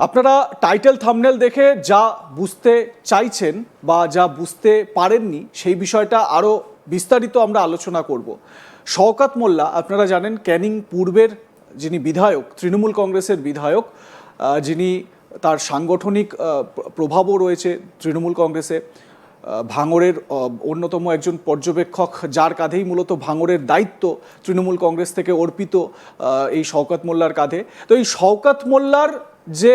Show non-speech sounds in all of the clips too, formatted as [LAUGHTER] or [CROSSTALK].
আপনারা title thumbnail দেখে যা বুঝতে চাইছেন বা যা বুঝতে পারেননি, সেই বিষয়টা আরও বিস্তারিত আমরা আলোচনা করব। শওকাত মোল্লা, আপনারা জানেন ক্যানিং পূর্বের যিনি বিধায়ক, তৃণমূল কংগ্রেসের বিধায়ক যিনি তার সাংগঠনিক প্রভাবও রয়েছে তৃণমূল কংগ্রেসে। ভাঙরের অন্যতম একজন পর্যবেক্ষক, যার কাঁধেই মূলত ভাঙরের দায়িত্ব তৃণমূল কংগ্রেস থেকে অর্পিত এই শওকাত মোল্লার কাঁধে। তো এই শওকাত মোল্লার যে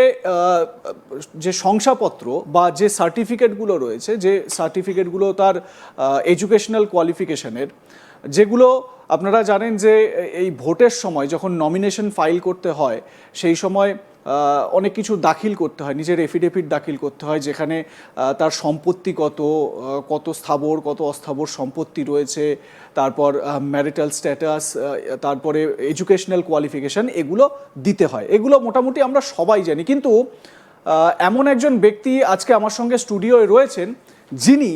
যে শংসাপত্র বা যে সার্টিফিকেটগুলো রয়েছে, যে সার্টিফিকেটগুলো তার এডুকেশনাল কোয়ালিফিকেশনের, যেগুলো আপনারা জানেন যে এই ভোটের সময় যখন নমিনেশন ফাইল করতে হয়, সেই সময় অনেক কিছু দাখিল করতে হয়, নিজের এফিডেভিট দাখিল করতে হয়, যেখানে তার সম্পত্তি কত কত স্থাবর, কত অস্থাবর সম্পত্তি রয়েছে, তারপর ম্যারিটাল স্ট্যাটাস তারপরে এডুকেশনাল কোয়ালিফিকেশন এগুলো দিতে হয়। এগুলো মোটামুটি আমরা সবাই জানি। কিন্তু এমন একজন ব্যক্তি আজকে আমার সঙ্গে স্টুডিওয়ে রয়েছেন, যিনি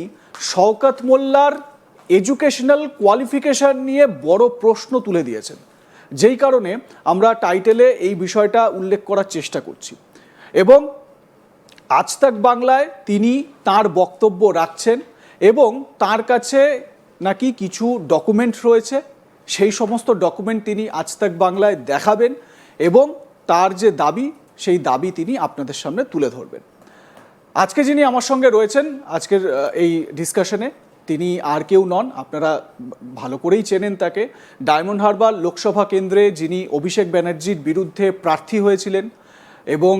শওকাত মোল্লার এডুকেশনাল কোয়ালিফিকেশন নিয়ে বড় প্রশ্ন তুলে দিয়েছেন। যেই কারণে আমরা টাইটেলে এই বিষয়টা উল্লেখ করার চেষ্টা করছি। এবং আজ তাক বাংলায় তিনি তার বক্তব্য রাখছেন এবং তার কাছে নাকি কিছু ডকুমেন্ট রয়েছে, সেই সমস্ত ডকুমেন্ট তিনি আজ তাক বাংলায় দেখাবেন এবং তার যে দাবি, সেই দাবি তিনি আপনাদের সামনে তুলে ধরবেন। আজকে যিনি আমার সঙ্গে রয়েছেন, আজকের এই ডিসকাশনে তিনি আর কেউ নন, আপনারা ভালো করেই চেনেন তাকে। ডায়মন্ড হারবার লোকসভা কেন্দ্রে যিনি অভিষেক ব্যানার্জির বিরুদ্ধে প্রার্থী হয়েছিলেন এবং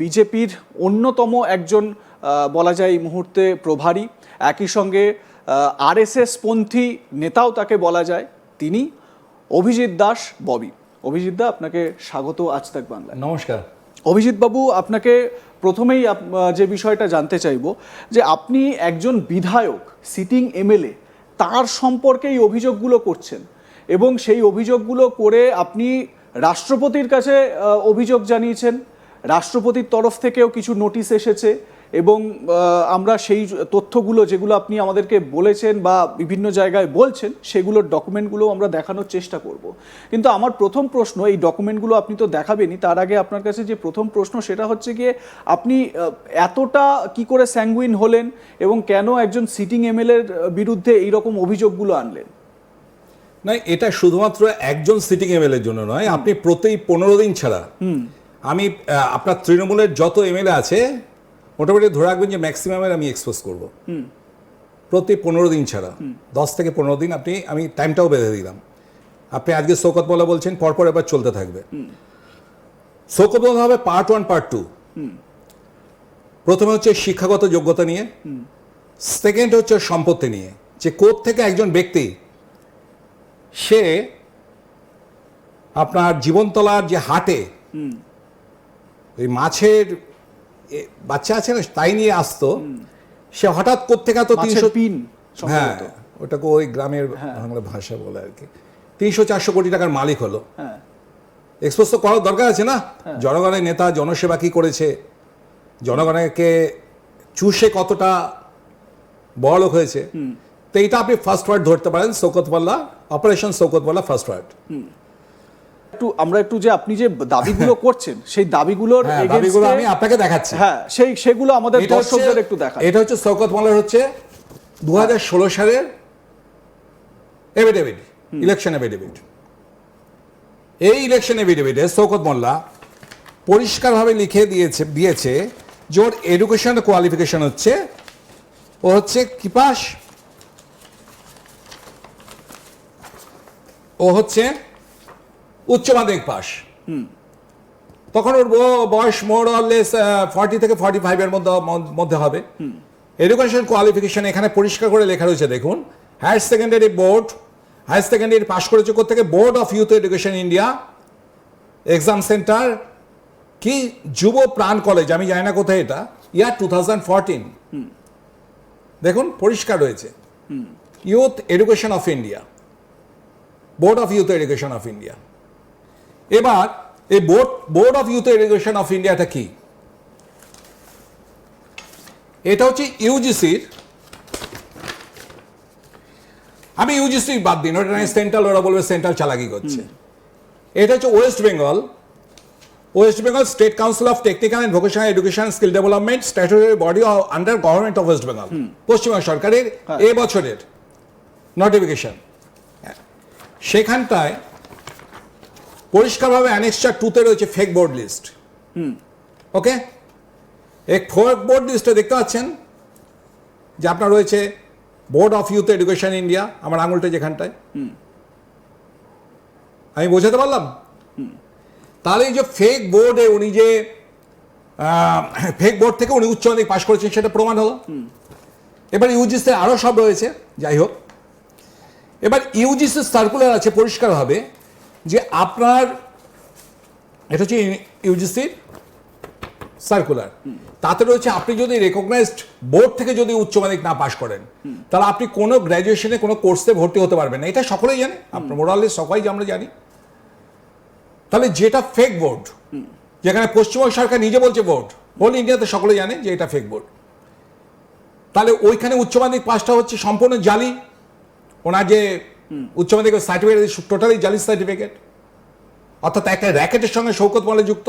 বিজেপির অন্যতম একজন বলা যায় এই মুহূর্তে প্রভারী। একই সঙ্গে আরএসএস পন্থী নেতাও তাকে বলা যায়। তিনি অভিজিৎ দাস ববি। অভিজিৎ দা, আপনাকে স্বাগত আজ তাক বাংলায়। নমস্কার। অভিজিৎ বাবু, আপনাকে প্রথমেই যে বিষয়টা জানতে চাইব, যে আপনি একজন বিধায়ক সিটিং এমএলএ তার সম্পর্কে এই অভিযোগগুলো করছেন এবং সেই অভিযোগগুলো করে আপনি রাষ্ট্রপতির কাছে অভিযোগ জানিয়েছেন। রাষ্ট্রপতির তরফ থেকেও কিছু নোটিশ এসেছে। এবং আমরা সেই তথ্যগুলো যেগুলো আপনি আমাদেরকে বলেছেন বা বিভিন্ন জায়গায় বলছেন সেগুলোর ডকুমেন্টগুলো আমরা দেখানোর চেষ্টা করব। কিন্তু আমার প্রথম প্রশ্ন এই ডকুমেন্টগুলো আপনি তো দেখাবেনই তার আগে আপনার কাছে যে প্রথম প্রশ্ন সেটা হচ্ছে গিয়ে আপনি এতটা কি করে স্যাঙ্গুইন হলেন এবং কেন একজন সিটিং এমএলএর বিরুদ্ধে এই রকম অভিযোগগুলো আনলেন? না এটা শুধুমাত্র একজন সিটিং এমএলএ এর জন্য নয় আপনি প্রতি পনেরো দিন ছাড়া আমি আপনার তৃণমূলের যত এমএলএ আছে মোটামুটি ধরে রাখবেন যে ম্যাক্সিমামের আমি এক্সপোজ করব। প্রতি পনেরো দিন ছাড়া। দশ থেকে পনেরো দিন আপনি আমি টাইমটাও বেঁধে দিলাম। আপনি আজকে শৌকত মোল্লা বলছেন পরপর এবার চলতে থাকবে। শৌকত মোল্লা হবে পার্ট ওয়ান পার্ট টু প্রথমে হচ্ছে শিক্ষাগত যোগ্যতা নিয়ে। সেকেন্ড হচ্ছে সম্পত্তি নিয়ে। যে কোথ থেকে একজন ব্যক্তি সে আপনার জীবনতলার যে হাটে ওই মাছের বাচ্চা আছে না তাই নিয়ে আসতো। সে হঠাৎ করতে তো তিনশো পিন হ্যাঁ ওটাকে ওই গ্রামের বাংলা ভাষা বলে আর কি। তিনশো চারশো কোটি টাকার মালিক হলো। হ্যাঁ। এক্সপোজ তো করার দরকার আছে না? জনগণের নেতা জনসেবা কি করেছে? জনগণকে চুষে কতটা বড় হয়েছে? তো এইটা আপনি ফার্স্ট ওয়ার্ড ধরতে পারেন Shaukat Molla operation Shaukat Molla first ward একটু আমরা একটু যে আপনি যে দাবিগুলো [LAUGHS] করছেন সেই দাবিগুলোর হ্যাঁ দাবিগুলো আমি আপনাকে দেখাচ্ছি। হ্যাঁ সেই সেগুলো আমাদের দর্শকদের একটু দেখা এটা হচ্ছে মোল্লার হচ্ছে দু হাজার ষোলো সালের এভিডেভিট ইলেকশন এভিডেভিট এই ইলেকশন এভিডেভিটে শৌকত মোল্লা পরিষ্কারভাবে লিখে দিয়েছে দিয়েছে যে ওর এডুকেশন কোয়ালিফিকেশন হচ্ছে ও হচ্ছে কিপাস ও হচ্ছে উচ্চ মাধ্যমিক পাস। তখন ওর বয়স মোর লেস ফর্টি থেকে ফর্টি ফাইভের মধ্যে মধ্যে হবে। এডুকেশন কোয়ালিফিকেশন এখানে পরিষ্কার করে লেখা রয়েছে দেখুন। Higher secondary board higher secondary pass করেছে থেকে board of youth education India exam centre কি যুব প্রাণ কলেজ আমি জানি না কোথায় এটা ইয়ার টু থাউজেন্ড ফোরটিন দেখুন পরিষ্কার রয়েছে। Youth education of India board of youth education of India এবার এই board board of youth education of ইন্ডিয়াটা কি? এটা হচ্ছে ইউজিসির আমি ইউজিসি বাদ দিন ওটা সেন্ট্রাল ওরা বলবে সেন্ট্রাল চালাকি করছে। এটা হচ্ছে West Bengal. West Bengal state council of technical and vocational education skill development statutory body under government of West Bengal. Paschimbanga সরকারের হ্যাঁ। এ বছরের নোটিফিকেশন সেখানটায় পরিষ্কারভাবে অ্যানেক্সচার টুতে রয়েছে ফেক বোর্ড লিস্ট ওকে এক ফেক বোর্ড লিস্টে দেখতে পাচ্ছেন যে আপনার রয়েছে board of youth education India আমার আঙুলটা যেখানটায়। আমি বোঝাতে পারলাম? তাহলে এই যে ফেক বোর্ডে উনি যে ফেক বোর্ড থেকে উনি উচ্চ মাধ্যমিক পাশ করেছেন সেটা প্রমাণ হলো। এবার ইউজিসি আরও সব রয়েছে যাই হোক। এবার ইউজিসির সার্কুলার আছে পরিষ্কারভাবে। যে আপনার, এটা হচ্ছে ইউজিসির সার্কুলার তাতে রয়েছে আপনি যদি রেকগনাইজড বোর্ড থেকে যদি উচ্চ মাধ্যমিক না পাশ করেন, তাহলে আপনি কোনো গ্র্যাজুয়েশনে কোনো কোর্সে ভর্তি হতে পারবেন না। এটা সকলেই জানে। আপনার মোরালি সবাই আমরা জানি। তাহলে যেটা ফেক বোর্ড যেখানে পশ্চিমবঙ্গ সরকার নিজে বলছে বোর্ড হোল ইন্ডিয়াতে সকলে জানে যে এটা ফেক বোর্ড তাহলে ওইখানে উচ্চ মাধ্যমিক পাসটা হচ্ছে সম্পূর্ণ জালি। ওনার যে উচ্চ মাধ্যমিক সার্টিফিকেট টোটালি জালি সার্টিফিকেট অর্থাৎ একটা র্যাকেটের সঙ্গে শৌকত মলে যুক্ত।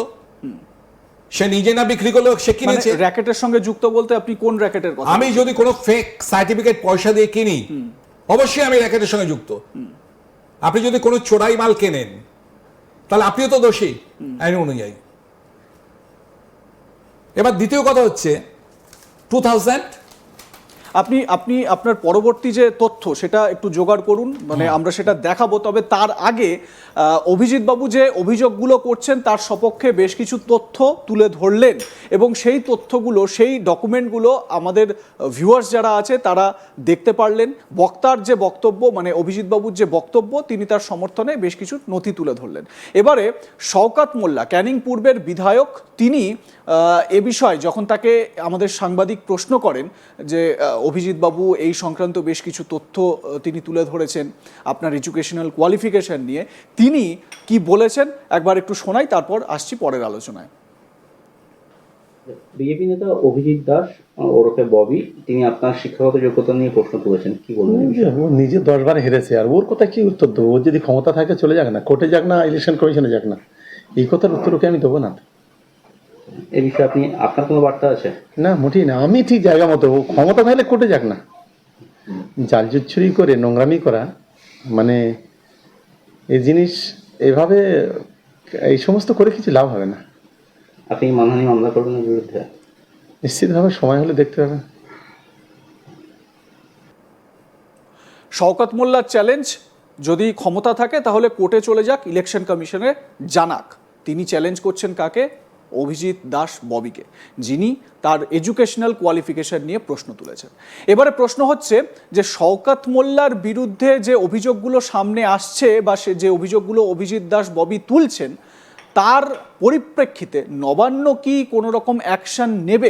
সে নিজে না বিক্রি করলেও সে মানে কিনেছে। র্যাকেটের সঙ্গে যুক্ত বলতে আপনি কোন র্যাকেটের কথা? আমি যদি কোনো ফেক সার্টিফিকেট পয়সা দিয়ে কিনি অবশ্যই আমি র্যাকেটের সঙ্গে যুক্ত। আপনি যদি কোনো চোরাই মাল কেনেন তাহলে আপনিও তো দোষী। আইন অনুযায়ী। এবার দ্বিতীয় কথা হচ্ছে টু থাউজেন্ড আপনি আপনি আপনার পরবর্তী যে তথ্য সেটা একটু জোগাড় করুন মানে আমরা সেটা দেখাবো। তবে তার আগে অভিজিৎ বাবু যে অভিযোগগুলো করছেন তার সপক্ষে বেশ কিছু তথ্য তুলে ধরলেন এবং সেই তথ্যগুলো সেই ডকুমেন্টগুলো আমাদের ভিউয়ার্স যারা আছে তারা দেখতে পারলেন। বক্তার যে বক্তব্য মানে অভিজিৎ বাবুর যে বক্তব্য তিনি তার সমর্থনে বেশ কিছু নথি তুলে ধরলেন। এবারে শওকাত মোল্লা ক্যানিং পূর্বের বিধায়ক তিনি এ বিষয়ে যখন তাকে আমাদের সাংবাদিক প্রশ্ন করেন যে অভিজিৎ বাবু এই সংক্রান্ত বেশ কিছু তথ্য তিনি তুলে ধরেছেন আপনার এডুকেশনাল কোয়ালিফিকেশন নিয়ে। তিনি কি বলেছেন? একবার একটু শোনাই তারপর আসছি পরের আলোচনায়। বিজেপি নেতা অভিজিৎ দাস ওরফে ববি তিনি আপনার শিক্ষাগত যোগ্যতা নিয়ে প্রশ্ন তুলেছেন। কি বলবেন নিজে দশবার হেরেছে আর ওর কথা কি উত্তর দেবো? ওর যদি ক্ষমতা থাকে চলে যাক না কোর্টে যাক না ইলেকশন কমিশনে যাক না এই কথার উত্তর ওকে আমি দেবো না? এই বিষয়ে আপনি আপনার কোনো বার্তা আছে? না মোটেই না আমি ঠিক জায়গা মতো ক্ষমতা থাকলে কোর্টে যাক না। জাল জুচ্ছুরি করে নোংরামি করা মানে এই জিনিস এভাবে এই সমস্ত করে কিছু লাভ হবে না। আপনি মানহানি মামলা করবেন বিরুদ্ধে? নিশ্চিতভাবে সময় হলে দেখতে হবে। শওকত মোল্লার চ্যালেঞ্জ যদি ক্ষমতা থাকে তাহলে কোর্টে চলে যাক ইলেকশন কমিশনে জানাক। তিনি চ্যালেঞ্জ করছেন কাকে? অভিজিৎ দাস ববিকে, যিনি তার এডুকেশনাল কোয়ালিফিকেশন নিয়ে প্রশ্ন তুলেছেন। এবারে প্রশ্ন হচ্ছে যে শওকাত মোল্লার বিরুদ্ধে যে অভিযোগগুলো সামনে আসছে বা সে যে অভিযোগগুলো অভিজিৎ দাস ববি তুলছেন, তার পরিপ্রেক্ষিতে নবান্ন কি কোনো রকম অ্যাকশন নেবে?